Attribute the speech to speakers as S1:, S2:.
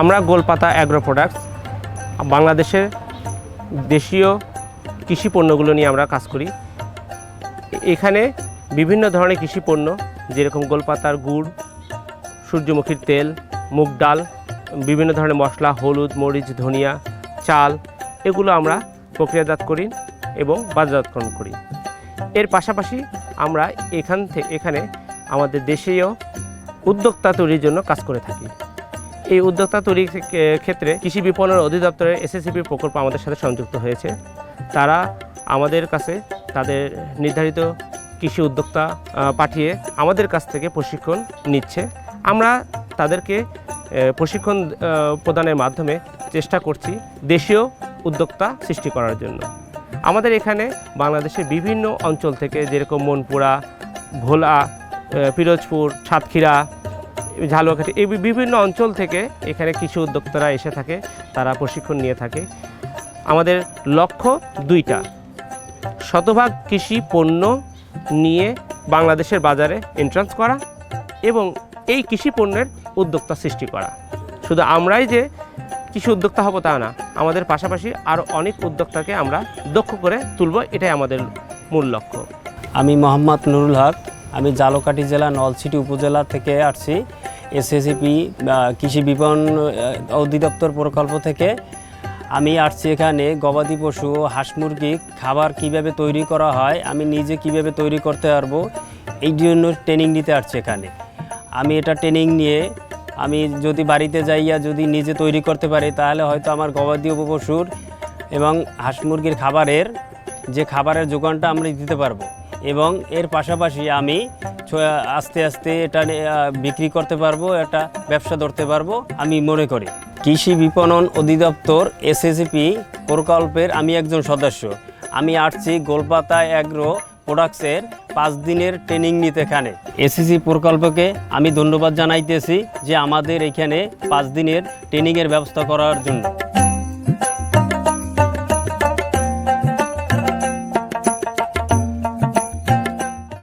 S1: আমরা গোলপাতা agro products বাংলাদেশের দেশীয় কৃষি পণ্যগুলো নিয়ে আমরা কাজ করি। এখানে বিভিন্ন ধরনের কৃষি পণ্য, যেরকম গোলপাতার গুড়, সূর্যমুখীর তেল, মুগ ডাল, বিভিন্ন ধরনের মশলা, হলুদ, মরিচ, ধনিয়া, চাল, এগুলো আমরা প্রক্রিয়াজাত করি এবং বাজারজাতকরণ করি। এর পাশাপাশি আমরা এখান থেকে এখানে আমাদের দেশীয় উদ্যোক্তা তৈরির জন্য কাজ করে থাকি। এই উদ্যোক্তা তৈরির ক্ষেত্রে কৃষি বিপণন অধিদপ্তরের এসএসসিপি প্রকল্প আমাদের সাথে সংযুক্ত হয়েছে। তারা আমাদের কাছে তাদের নির্ধারিত কৃষি উদ্যোক্তা পাঠিয়ে আমাদের কাছ থেকে প্রশিক্ষণ নিচ্ছে। আমরা তাদেরকে প্রশিক্ষণ প্রদানের মাধ্যমে চেষ্টা করছি দেশীয় উদ্যোক্তা সৃষ্টি করার জন্য। আমাদের এখানে বাংলাদেশের বিভিন্ন অঞ্চল থেকে যেরকম মনপুরা, ভোলা পিরোজপুর, সাতক্ষীরা ঝালুয়াকাঠি এই বিভিন্ন অঞ্চল থেকে এখানে কৃষি উদ্যোক্তারা এসে থাকে, তারা প্রশিক্ষণ নিয়ে থাকে। আমাদের লক্ষ্য দুইটা। শতভাগ কৃষি পণ্য নিয়ে বাংলাদেশের বাজারে এন্ট্রান্স করা এবং এই কৃষি পণ্যের উদ্যোক্তা সৃষ্টি করা। শুধু আমরাই যে কৃষি উদ্যোক্তা হব তা না, আমাদের পাশাপাশি আরও অনেক উদ্যোক্তাকে আমরা দক্ষ করে তুলব, এটাই আমাদের মূল লক্ষ্য।
S2: আমি মোহাম্মদ নুরুল হক, আমি জালকাঠি জেলা নলছিটি উপজেলা থেকে আসছি। এসএসিপি কৃষি বিপণন অধিদপ্তর প্রকল্প থেকে আমি আসছি এখানে গবাদি পশু, হাঁস মুরগি, খাবার কীভাবে তৈরি করা হয়, আমি নিজে কীভাবে তৈরি করতে পারব, এই জন্য ট্রেনিং নিতে আসছি এখানে। আমি এটা ট্রেনিং নিয়ে আমি যদি বাড়িতে যাইয়া যদি নিজে তৈরি করতে পারি, তাহলে হয়তো আমার গবাদি পশুর এবং হাঁস মুরগির খাবারের যে খাবারের যোগানটা আমরা দিতে পারব। এবং এর পাশাপাশি আমি আস্তে আস্তে এটা বিক্রি করতে পারব একটা ব্যবসা ধরতে পারব, আমি মনে করি। কৃষি বিপণন অধিদপ্তর এসএসিপি প্রকল্পের আমি একজন সদস্য। আমি আসছি গোলপাতা অ্যাগ্রো প্রোডাক্টসের পাঁচ দিনের ট্রেনিং নিতে এখানে। এসএসসি প্রকল্পকে আমি ধন্যবাদ জানাইতেছি যে আমাদের এখানে পাঁচ দিনের ট্রেনিংয়ের ব্যবস্থা করার জন্য।